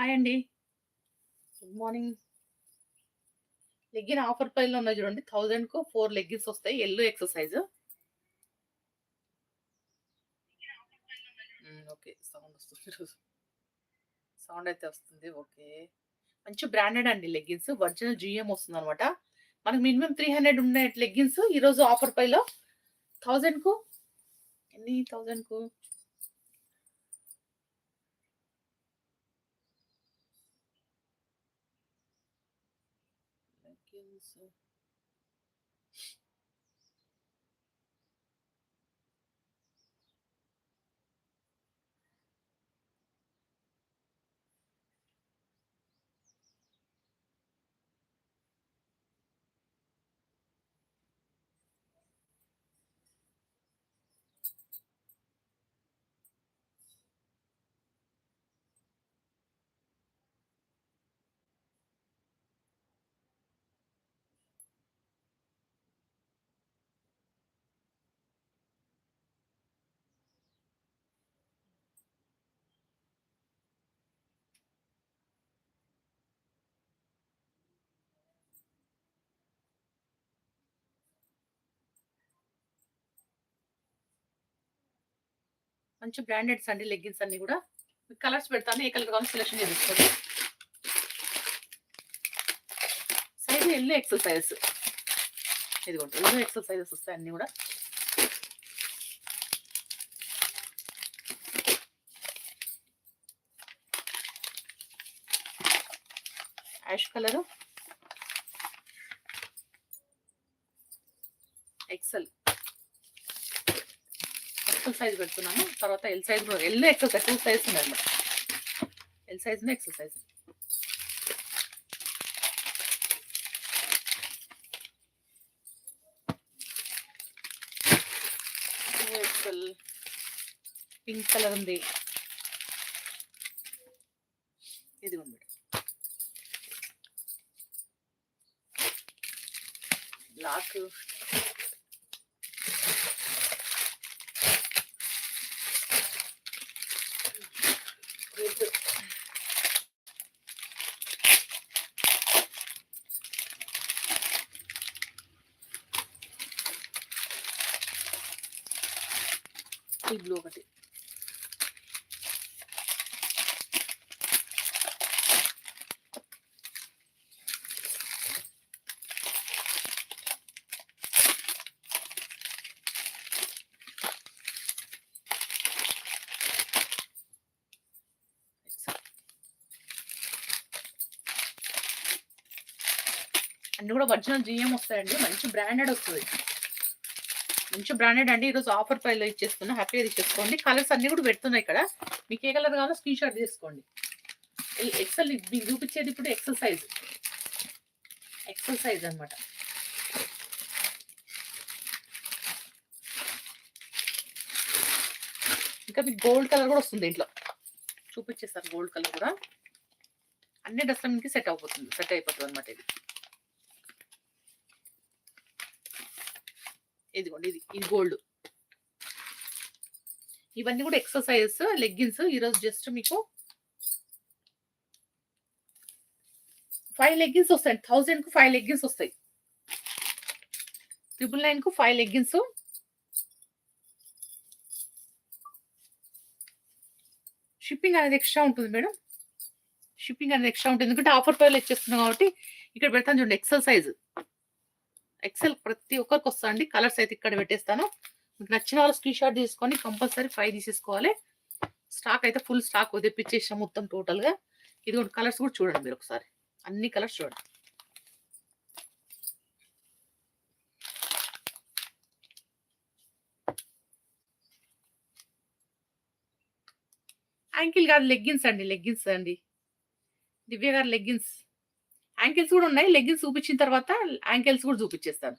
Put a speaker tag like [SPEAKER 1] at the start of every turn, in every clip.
[SPEAKER 1] Hi అండి. Good morning. Legging offer ప్రైస్‌లో ఉన్నాయి చూడండి. 1000కు 4 లెగ్గిన్స్ వస్తాయి. Yellow exercise. ఓకే. సౌండ్ వస్తుంది. సౌండ్ అయితే వస్తుంది. ఓకే. మంచి బ్రాండెడ్ అండి లెగ్గిన్స్. ఒరిజినల్ జీఎం వస్తుందనమాట. మనకు మినిమమ్ 300 ఉండే లెగ్గిన్స్ ఈరోజు ఆఫర్ ప్రైస్‌లో 1000కు ఎన్ని 1000కు లెగ్గిన్స్ మంచి బ్రాండెడ్స్ అండి లెగ్గిన్స్ అన్నీ కూడా మీకు కలర్స్ పెడతాను. ఏ కలర్ కావాలి సెలెక్షన్ చేసుకోండి సైజ్ ఎల్లో ఎక్సెల్ సైజెస్. కూడా ఎల్లో ఎక్సెల్ సైజెస్ వస్తాయి అన్నీ కూడా ash colour. XL. XL size పెడుతున్నాను. తర్వాత L size L yellow XL size ఉంది అనమాట L సైజ్‌ను, XL size. XL. Pink colour ఉంది. ఇదిగోండి మేడం. బ్లాక్. రెడ్. ఈ బ్లూ ఒకటి. అన్నీ కూడా ఒరిజినల్ జిఎం వస్తాయండి. మంచి బ్రాండెడ్ వస్తుంది మంచి బ్రాండెడ్ అండి. ఈరోజు ఆఫర్ ప్రైస్‌లో ఇచ్చేస్తున్నా. హ్యాపీగా తీసేసుకోండి. కలర్స్ అన్నీ కూడా పెడుతున్నాయి ఇక్కడ. మీకు ఏ కలర్ కావాలో స్క్రీన్ షాట్ తీసుకోండి. ఎక్సెల్ మీకు చూపించేది ఇప్పుడు ఎక్సెల్ సైజ్. ఎక్సెల్ సైజ్ ఇంకా మీకు గోల్డ్ కలర్ కూడా వస్తుంది ఇంట్లో చూపించేస్తారు గోల్డ్ కలర్ కూడా. అన్ని డ్రెస్‌ల మీదకి సెట్ అయిపోతుంది. సెట్ అయిపోతుంది అనమాట ఇది. ఇదిగోండి ఇది. ఇది గోల్డ్. ఇవన్నీ కూడా ఎక్సర్సైజెస్ లెగ్గిన్స్ ఈరోజు జస్ట్ మీకు ఫైవ్ లెగ్గిన్స్ వస్తాయండి. 1000కు 5 లెగ్గిన్స్ వస్తాయి. 999కు 5 లెగ్గిన్స్. షిప్పింగ్ అనేది ఎక్స్‌ట్రా ఉంటుంది మేడం. షిప్పింగ్ అనేది ఎక్స్‌ట్రా ఉంటుంది. ఎందుకంటే ఆఫర్ ప్రైస్‌లో ఇచ్చేస్తున్నాం కాబట్టి ఇక్కడ పెడతాను చూడండి ఎక్సర్సైజ్ ఎక్సెల్ ప్రతి ఒక్కరికి వస్తదండి. కలర్స్ అయితే ఇక్కడ పెట్టేస్తాను. మీకు నచ్చిన వాళ్ళు స్క్రీన్ షాట్ తీసుకొని కంపల్సరీ ఫైవ్ తీసేసుకోవాలి. స్టాక్ అయితే ఫుల్ స్టాక్ తెప్పించేసాం మొత్తం టోటల్‌గా. ఇది కూడా కలర్స్ కూడా చూడండి మీరు ఒకసారి. అన్ని కలర్స్ చూడండి. యాంకిల్ కాదు లెగ్గిన్స్ అండి. లెగ్గిన్స్ అండి. దివ్య గారు లెగ్గిన్స్. యాంకిల్స్ కూడా ఉన్నాయి. లెగ్గిన్స్ చూపించిన తర్వాత యాంకిల్స్ కూడా చూపించేస్తాను.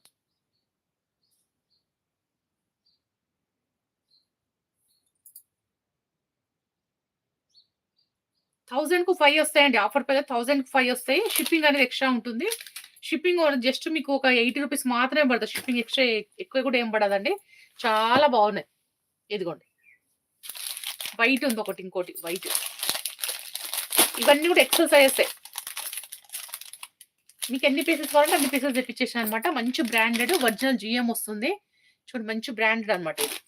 [SPEAKER 1] థౌజండ్కు ఫైవ్ వస్తాయండి. ఆఫర్ పైగా థౌజండ్కు ఫైవ్ వస్తాయి. షిప్పింగ్ అనేది ఎక్స్‌ట్రా ఉంటుంది. షిప్పింగ్ జస్ట్ మీకు ఒక 80 రూపీస్ మాత్రమే పడతది. షిప్పింగ్ ఎక్స్‌ట్రా ఎక్కువ కూడా ఏం పడదండి. చాలా బాగున్నాయి. ఇదిగోండి. వైట్ ఉంది ఒకటి ఇంకోటి వైట్. ఇవన్నీ కూడా ఎక్సెల్ సైజెస్ మీకు ఎన్ని పీసెస్ కావాలంటే అన్ని పీసెస్ తెప్పించేసాను అనమాట మంచి బ్రాండెడ్ ఒరిజినల్ జిఎం వస్తుంది. చూడండి మంచి బ్రాండెడ్ అనమాట ఇది.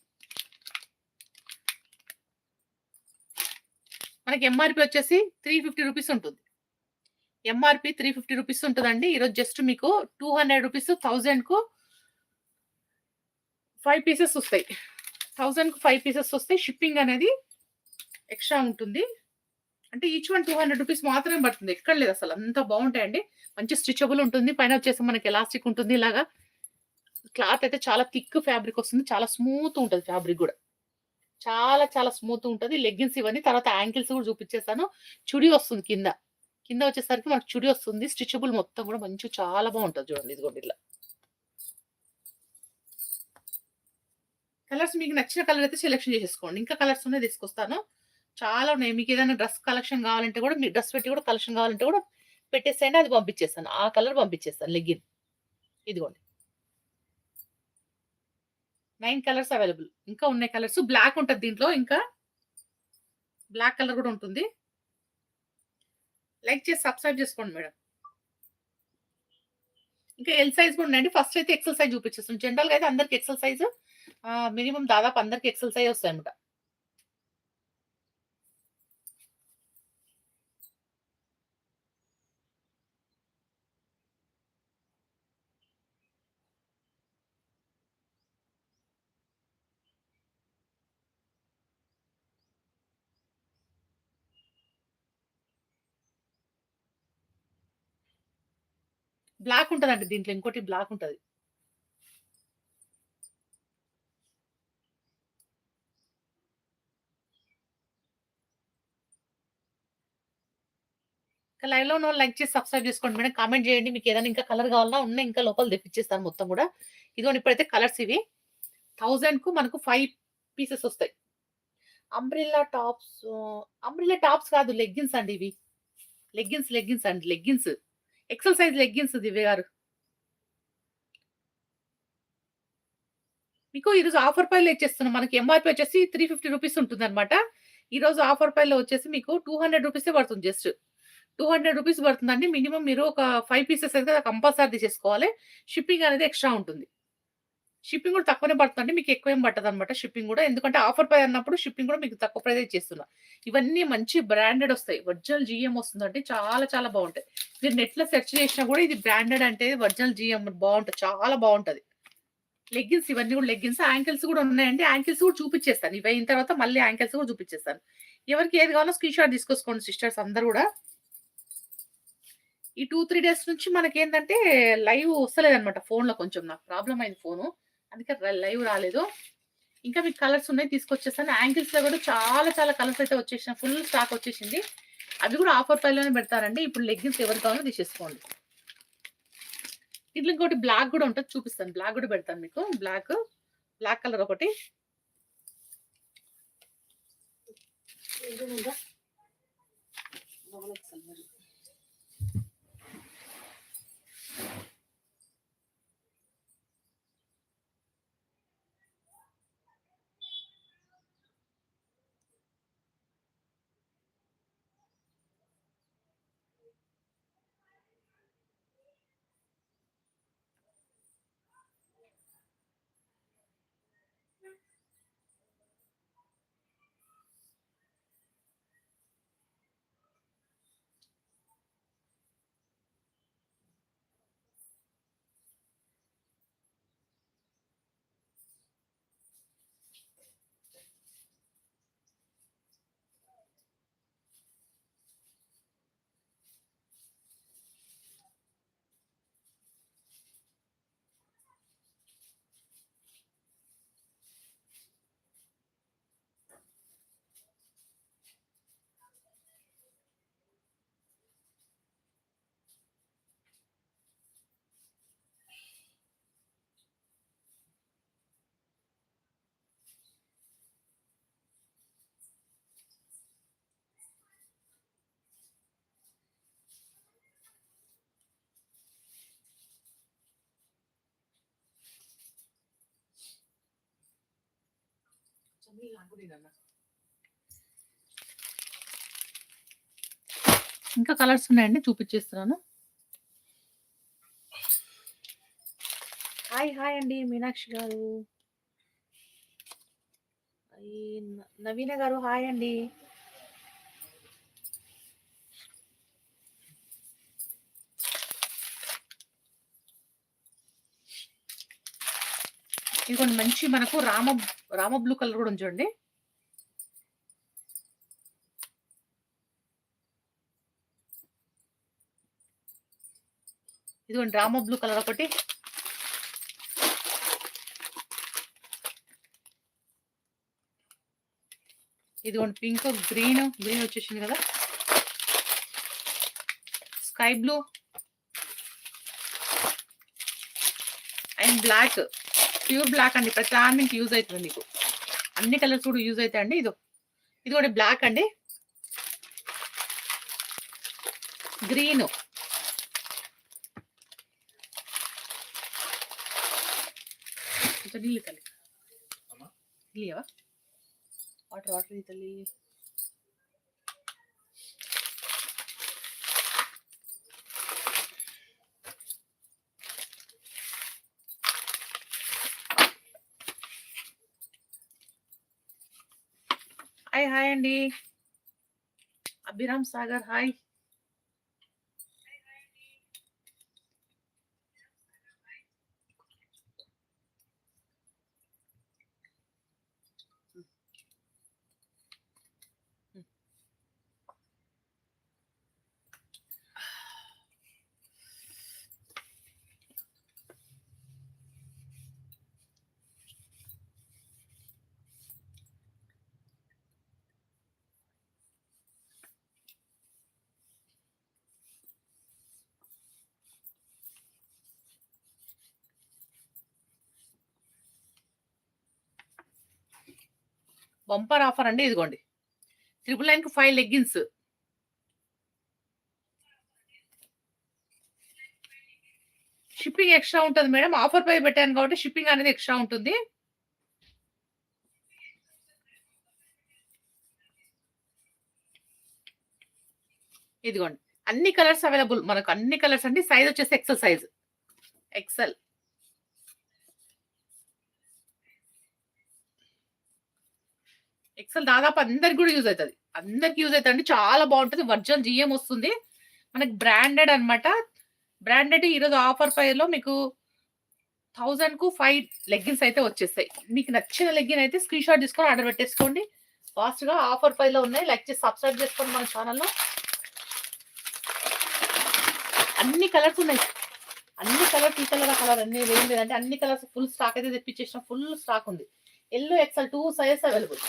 [SPEAKER 1] మనకి ఎంఆర్పి వచ్చేసి త్రీ ఫిఫ్టీ రూపీస్ ఉంటుంది. ఎంఆర్పి త్రీ ఫిఫ్టీ రూపీస్ ఉంటుందండి. ఈరోజు జస్ట్ మీకు టూ హండ్రెడ్ రూపీస్ థౌజండ్కు ఫైవ్ పీసెస్ వస్తాయి. థౌజండ్కు ఫైవ్ పీసెస్ వస్తాయి షిప్పింగ్ అనేది ఎక్స్ట్రా ఉంటుంది. అంటే each one two hundred rupees మాత్రమే పడుతుంది. ఎక్కడ లేదు అసలు. అంత బాగుంటాయండి. మంచి స్ట్రిచబుల్ ఉంటుంది. పైన వచ్చేసి మనకి ఎలాస్టిక్ ఉంటుంది. ఇలాగా క్లాత్ అయితే చాలా థిక్ ఫ్యాబ్రిక్ వస్తుంది. చాలా స్మూత్ ఉంటుంది ఫ్యాబ్రిక్ కూడా. చాలా చాలా స్మూత్ ఉంటుంది. లెగ్గిన్స్ ఇవన్నీ. తర్వాత యాంకిల్స్ కూడా చూపించేస్తాను. చుడి వస్తుంది కింద. కింద వచ్చేసరికి మనకు చుడి వస్తుంది. స్ట్రిచబుల్ మొత్తం కూడా మంచి చాలా బాగుంటుంది చూడండి. ఇదిగోండి ఇలా కలర్స్ మీకు నచ్చిన కలర్ అయితే సెలెక్షన్ చేసేసుకోండి. ఇంకా కలర్స్ ఉన్నాయి తీసుకొస్తాను. చాలా ఉన్నాయి. మీకు ఏదైనా డ్రెస్ కలెక్షన్ కావాలంటే కూడా మీ డ్రెస్ పెట్టి కూడా కలెక్షన్ కావాలంటే కూడా పెట్టేసేయండి. అది పంపించేస్తాను. ఆ కలర్ పంపించేస్తాను. లెగ్గిన్. ఇదిగోండి. Nine colours available. ఇంకా ఉన్నాయి కలర్స్. బ్లాక్ ఉంటుంది దీంట్లో. ఇంకా బ్లాక్ కలర్ కూడా ఉంటుంది. లైక్ చేసి సబ్స్క్రైబ్ చేసుకోండి మేడం. ఇంకా ఎల్ సైజ్ కూడా ఉండండి ఫస్ట్ అయితే ఎక్సెల్ సైజ్ చూపించేస్తాం జనరల్గా అయితే అందరికి ఎక్సెల్ సైజ్ మినిమం దాదాపు అందరికి ఎక్సెల్ సైజ్ వస్తాయి అనమాట బ్లాక్ ఉంటుందండి దీంట్లో ఇంకోటి బ్లాక్ ఉంటుంది. లైవ్లో ఉన్న లైక్ చేసి సబ్స్క్రైబ్ చేసుకోండి మేడం. కామెంట్ చేయండి. మీకు ఏదైనా ఇంకా కలర్ కావాలన్నా ఉన్నా ఇంకా లోపల తెప్పించేస్తాను మొత్తం కూడా. ఇదిగోండి ఇప్పుడైతే కలర్స్ ఇవి. థౌజండ్కు మనకు ఫైవ్ పీసెస్ వస్తాయి. అంబ్రిల్లా టాప్స్ అంబ్రిల్లా టాప్స్ కాదు లెగ్గిన్స్ అండి ఇవి. లెగ్గిన్స్ లెగ్గిన్స్ అండి leggings. XL size leggings Divya గారు. మీకు ఈరోజు ఆఫర్ పైలో ఇచ్చేస్తున్నాం మనకి ఎంఆర్పి వచ్చేసి త్రీ ఫిఫ్టీ రూపీస్ ఉంటుంది అనమాట ఈరోజు ఆఫర్ పైలో వచ్చేసి మీకు టూ హండ్రెడ్ రూపీసే పడుతుంది జస్ట్. టూ హండ్రెడ్ రూపీస్ పడుతుందండి మినిమం మీరు ఒక ఫైవ్ పీసెస్ అయితే కంపల్సరీ తీసేసుకోవాలి షిప్పింగ్ అనేది ఎక్స్ట్రా ఉంటుంది. షిప్పింగ్ కూడా తక్కువనే పడుతుంది మీకు ఎక్కువ ఏం పట్టదు అనమాట షిప్పింగ్ కూడా. ఎందుకంటే ఆఫర్ పై అన్నప్పుడు షిప్పింగ్ కూడా మీకు తక్కువ ప్రైస్ చేస్తున్నా ఇవన్నీ మంచి బ్రాండెడ్ వస్తాయి. ఒరిజినల్ జిఎం వస్తుందంటే చాలా చాలా బాగుంటాయి. మీరు నెట్లో సెర్చ్ చేసినా కూడా ఇది బ్రాండెడ్ అంటే ఒరిజినల్ జిఎం బాగుంటుంది. చాలా బాగుంటది. లెగ్గిన్స్ ఇవన్నీ కూడా లెగ్గిన్స్. యాంకిల్స్ కూడా ఉన్నాయండి. యాంకిల్స్ కూడా చూపించేస్తాను ఇవి అయిన తర్వాత మళ్ళీ యాంకిల్స్ కూడా చూపించేస్తాను ఎవరికి ఏది కావాలో స్క్రీన్ షాట్ తీసుకొచ్చుకోండి సిస్టర్స్ అందరు కూడా. ఈ టూ త్రీ డేస్ నుంచి మనకి ఏంటంటే లైవ్ వస్తలేదు అనమాట ఫోన్లో కొంచెం. నాకు ప్రాబ్లం అయింది ఫోను. అందుకే లైవ్ రాలేదు. ఇంకా మీకు కలర్స్ ఉన్నాయి తీసుకొచ్చేస్తాను. యాంగిల్స్లో కూడా చాలా చాలా కలర్స్ అయితే వచ్చేసిన ఫుల్ స్టాక్ వచ్చేసింది. అవి కూడా ఆఫర్ పైలోనే పెడతారండి. ఇప్పుడు లెగ్గిన్స్ ఎవరు కావాలో తీసేసుకోండి. ఇట్లా ఇంకోటి బ్లాక్ కూడా ఉంటుంది చూపిస్తాను. బ్లాక్ కూడా పెడతాను మీకు. బ్లాక్ బ్లాక్ కలర్ ఒకటి. ఇంకా కలర్స్ ఉన్నాయండి చూపించేస్తున్నాను. హాయ్ హాయ్ అండి మీనాక్షి గారు. నవీన గారు హాయ్ అండి. ఇదిగోండి మంచి మనకు రామ రామ బ్లూ కలర్ కూడా ఉంచండి ఇదిగోండి రామ బ్లూ కలర్ ఒకటి. ఇదిగోండి పింక్, గ్రీన్, గ్రీన్ వచ్చేసింది కదా! Sky blue. And black. Pure black అండి. ప్రతి దానికి యూజ్ అయితది మీకు. అన్ని కలర్స్ కూడా యూజ్ అయితాయండి. ఇదో ఇదిగోండి బ్లాక్ అండి. గ్రీను. నీళ్ళు తల్లి. వాటర్ వాటర్ తల్లి. హాయ్! హాయ్ అండి. Abhiram Sagar hi. Bumper offer అండి ఇదిగోండి. 999కి 5 లెగ్గిన్స్. షిప్పింగ్ ఎక్స్‌ట్రా ఉంటుంది మేడం. ఆఫర్ పై పెట్టాను కాబట్టి షిప్పింగ్ అనేది ఎక్స్‌ట్రా ఉంటుంది. ఇదిగోండి. అన్ని కలర్స్ అవైలబుల్. మనకు అన్ని కలర్స్ అండి. సైజ్ వచ్చేసి ఎక్సెల్ సైజ్. ఎక్సెల్. ఎక్సెల్ దాదాపు అందరికి కూడా యూజ్ అవుతుంది అందరికి యూజ్ అవుతుంది చాలా బాగుంటుంది వర్జన్ జీఎం వస్తుంది. మనకి బ్రాండెడ్ అనమాట బ్రాండెడ్ ఈరోజు ఆఫర్ ఫైర్లో మీకు 1000కు 5 లెగ్గిన్స్ అయితే వచ్చేస్తాయి. మీకు నచ్చిన లెగ్గిన్ అయితే స్క్రీన్ షాట్ తీసుకొని ఆర్డర్ పెట్టేసుకోండి. ఫాస్ట్‌గా ఆఫర్ ప్రైస్‌లో ఉన్నాయి. లైక్ చేసి సబ్స్క్రైబ్ చేసుకోండి మన ఛానల్లో అన్ని కలర్స్ ఉన్నాయి. అన్ని కలర్స్ ఈ కలర్, కలర్ అన్ని ఏం లేదంటే అన్ని కలర్స్ ఫుల్ స్టాక్ అయితే తెప్పించేసిన ఫుల్ స్టాక్ ఉంది. Yellow XL two sizes available.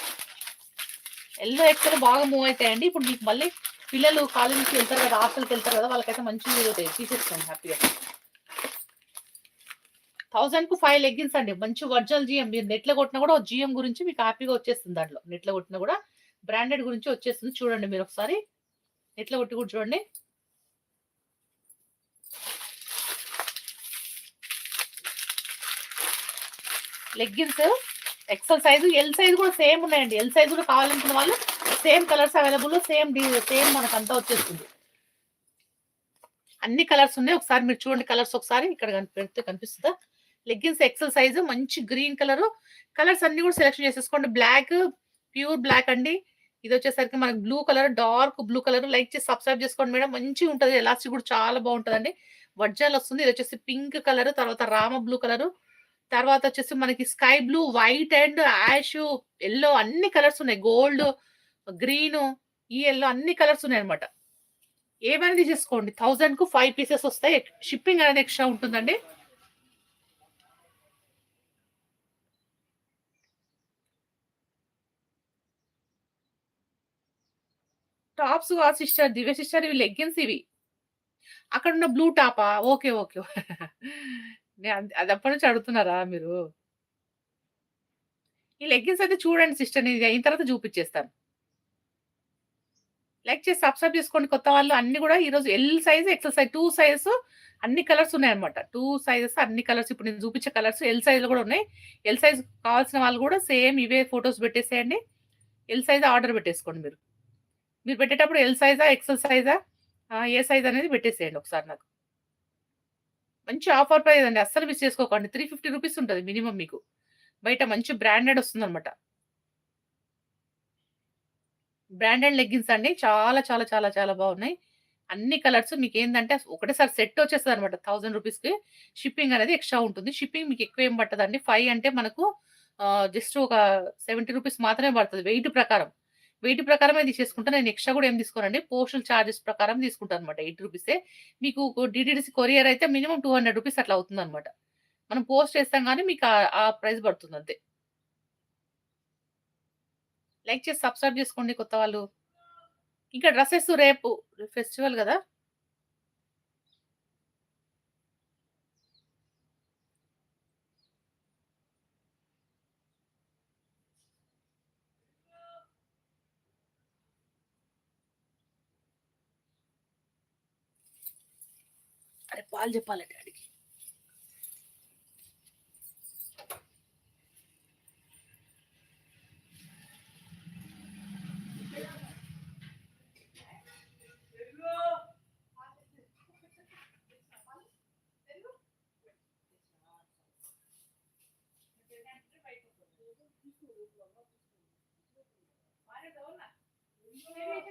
[SPEAKER 1] Yellow ఎక్కడ బాగా మూవ్ అవుతాయండి ఇప్పుడు మీకు మళ్ళీ పిల్లలు కాలేజీకి వెళ్తారు కదా! హాస్టల్‌కి వెళ్తారు కదా! వాళ్ళకైతే మంచి యూజ్ అవుతాయి. తీసేసుకోండి హ్యాపీగా. 1000కు 5 లెగ్గిన్స్ అండి. మంచి ఒరిజినల్ జిఎం మీరు నెట్‌లో కొట్టినా కూడా జిఎం గురించి మీకు హ్యాపీగా వచ్చేస్తుంది దాంట్లో. నెట్‌లో కొట్టినా కూడా బ్రాండెడ్ గురించి వచ్చేస్తుంది. చూడండి మీరు ఒకసారి. నెట్‌లో కొట్టి కూడా చూడండి. Leggings XL size L size కూడా సేమ్ ఉన్నాయండి. ఎల్ సైజ్ కూడా కావాలనుకున్న వాళ్ళు same colours available. Same same same అంతా వచ్చేస్తుంది. అన్ని కలర్స్ ఉన్నాయి. ఒకసారి మీరు చూడండి కలర్స్ ఒకసారి. ఇక్కడ కన్ పెడితే కనిపిస్తుందా? లెగ్గిన్స్ ఎక్సెల్ సైజ్ మంచి గ్రీన్ కలర్. కలర్స్ అన్ని కూడా సెలెక్షన్ చేసేసుకోండి. బ్లాక్, ప్యూర్ బ్లాక్ అండి. ఇది వచ్చేసరికి మనకు blue colour, dark blue colour. Like చేసి సబ్స్క్రైబ్ చేసుకోండి మేడం. మంచిగా ఉంటుంది ఎలాస్టిక్ కూడా చాలా బావుంటదండి. ఒరిజినల్ వస్తుంది. ఇది వచ్చేసి పింక్ కలర్, తర్వాత రామ బ్లూ కలర్, తర్వాత వచ్చేసి మనకి sky blue, white and ash, yellow అన్ని కలర్స్ ఉన్నాయి. గోల్డ్, గ్రీన్, ఈ ఎల్లో అన్ని కలర్స్ ఉన్నాయి అనమాట ఏమైనా తీసేసుకోండి. 1000కు 5 పీసెస్ వస్తాయి. షిప్పింగ్ అనేది ఎక్స్‌ట్రా ఉంటుందండి. టాప్స్ ఆ సిస్టర్. దివ్య సిస్టర్ ఇవి లెగ్గిన్స్ ఇవి. అక్కడున్న బ్లూ టాపా? ఓకే. ఓకే. నేను అది అది అప్పటి నుంచి అడుగుతున్నారా మీరు? ఈ లెగ్గిన్స్ అయితే చూడండి సిస్టర్. నేను ఇది అయిన తర్వాత చూపించేస్తాను. లైక్ చేసి సబ్స్క్రైబ్ చేసుకోండి కొత్త వాళ్ళు. అన్ని కూడా ఈరోజు L size, XL size 2 sizes అన్ని కలర్స్ ఉన్నాయన్నమాట. 2 సైజెస్ అన్ని కలర్స్ ఇప్పుడు నేను చూపించే కలర్స్ ఎల్ సైజ్‌లో కూడా ఉన్నాయి. ఎల్ సైజ్ కావాల్సిన వాళ్ళు కూడా సేమ్ ఇవే ఫోటోస్ పెట్టేసేయండి. ఎల్ సైజ్ ఆర్డర్ పెట్టేసుకోండి మీరు. మీరు పెట్టేటప్పుడు ఎల్ సైజా? ఎక్సెల్ సైజా? ఏ సైజ్ అనేది పెట్టేసేయండి ఒకసారి నాకు. మంచి ఆఫర్ ప్రైస్ అండి. అస్సలు మిస్ చేసుకోకండి. 350 రూపీస్ ఉంటుంది మినిమమ్ మీకు. బయట మంచి బ్రాండెడ్ వస్తుందన్నమాట. బ్రాండెడ్ లెగ్గిన్స్ అండి. చాలా చాలా చాలా చాలా బాగున్నాయి. అన్ని కలర్స్ మీకు ఏంటంటే ఒకటేసారి సెట్ వచ్చేస్తుంది అనమాట థౌసండ్ రూపీస్‌కి. షిప్పింగ్ అనేది ఎక్స్‌ట్రా ఉంటుంది. షిప్పింగ్ మీకు ఎక్కువ ఏం పట్టదండి. ఫైవ్ అంటే మనకు జస్ట్ ఒక 70 రూపీస్ మాత్రమే పడుతుంది వెయిట్ ప్రకారం. వెయిట్ ప్రకారమే తీసేసుకుంటా. నేను ఎక్స్‌ట్రా కూడా ఏం తీసుకోనండి. పోస్టల్ చార్జెస్ ప్రకారం తీసుకుంటానన్నమాట. 8 రూపీసే. మీకు డిటిడిసి కొరియర్ అయితే మినిమం టూ హండ్రెడ్ రూపీస్ అట్లా అవుతుందన్నమాట. మనం పోస్ట్ చేస్తాం కానీ మీకు ఆ ప్రైస్ పడుతుంది అంతే. లైక్ చేసి సబ్స్క్రైబ్ చేసుకోండి కొత్త వాళ్ళు. ఇంకా డ్రెస్సెస్ రేపు ఫెస్టివల్ కదా వాళ్ళు చెప్పాలి డాడీకి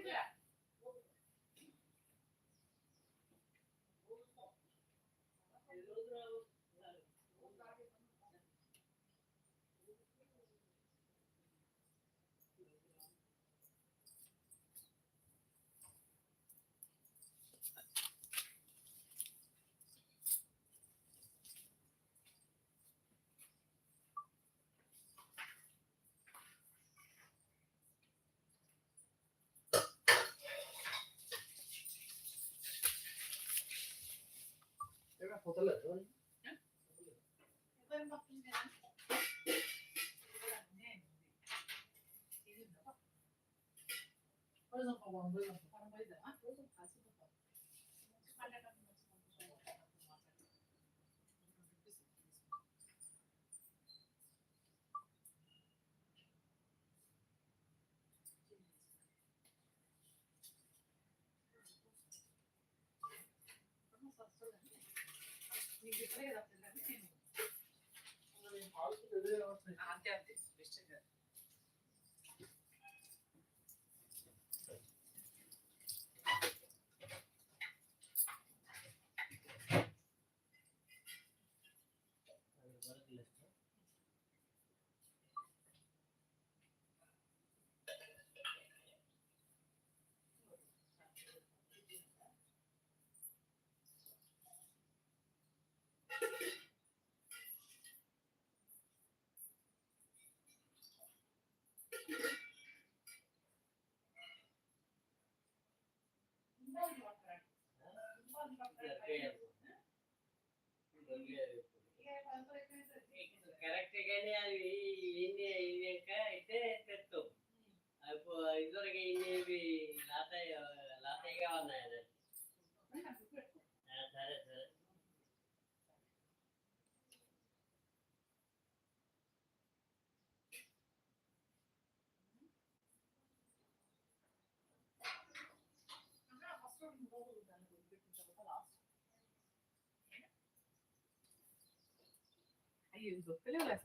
[SPEAKER 1] Thank. không có lợi thôi. పాలు చెప్పాలి డ్యాడీకి. అంతే అంతే.
[SPEAKER 2] కరెక్ట్ గానే అవి ఇన్ని అయినాక అయితే తెస్తాం అప్పుడు ఇదివరకు ఇవి లాతయ్య లాతయ్యగా ఉన్నాయి అది use
[SPEAKER 1] you! Ele olha.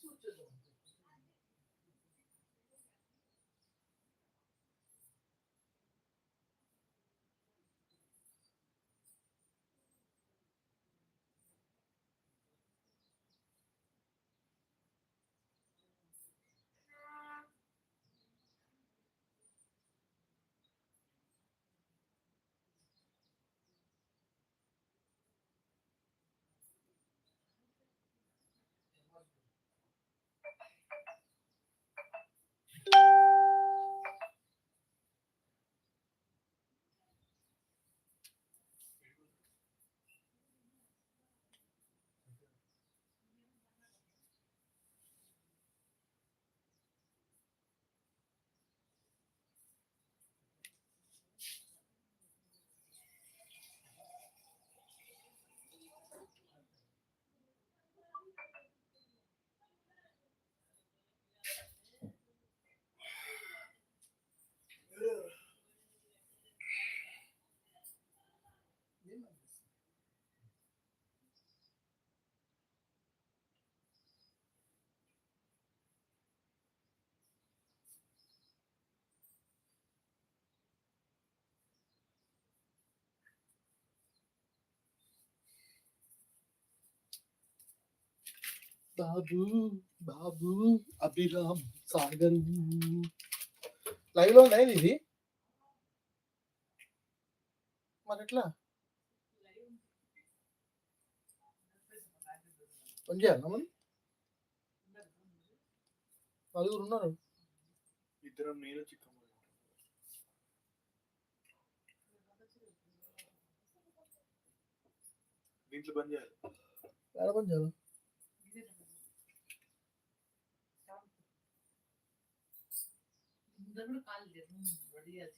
[SPEAKER 1] 就
[SPEAKER 2] 这种
[SPEAKER 3] బాబు బాబు అభిరామ్ సాగర్ లైవ్లో ఉన్నాయి ఇది మరి ఎట్లా? పని చేయాలా మరి? నలుగురు ఉన్నారు.
[SPEAKER 4] ఇద్దరం నేను చిక్కమ్మ దీంట్లో బంద్ చేయాలి?
[SPEAKER 3] ఎలా పని చేయాలి?
[SPEAKER 1] brutal del mundo, ¿verdad?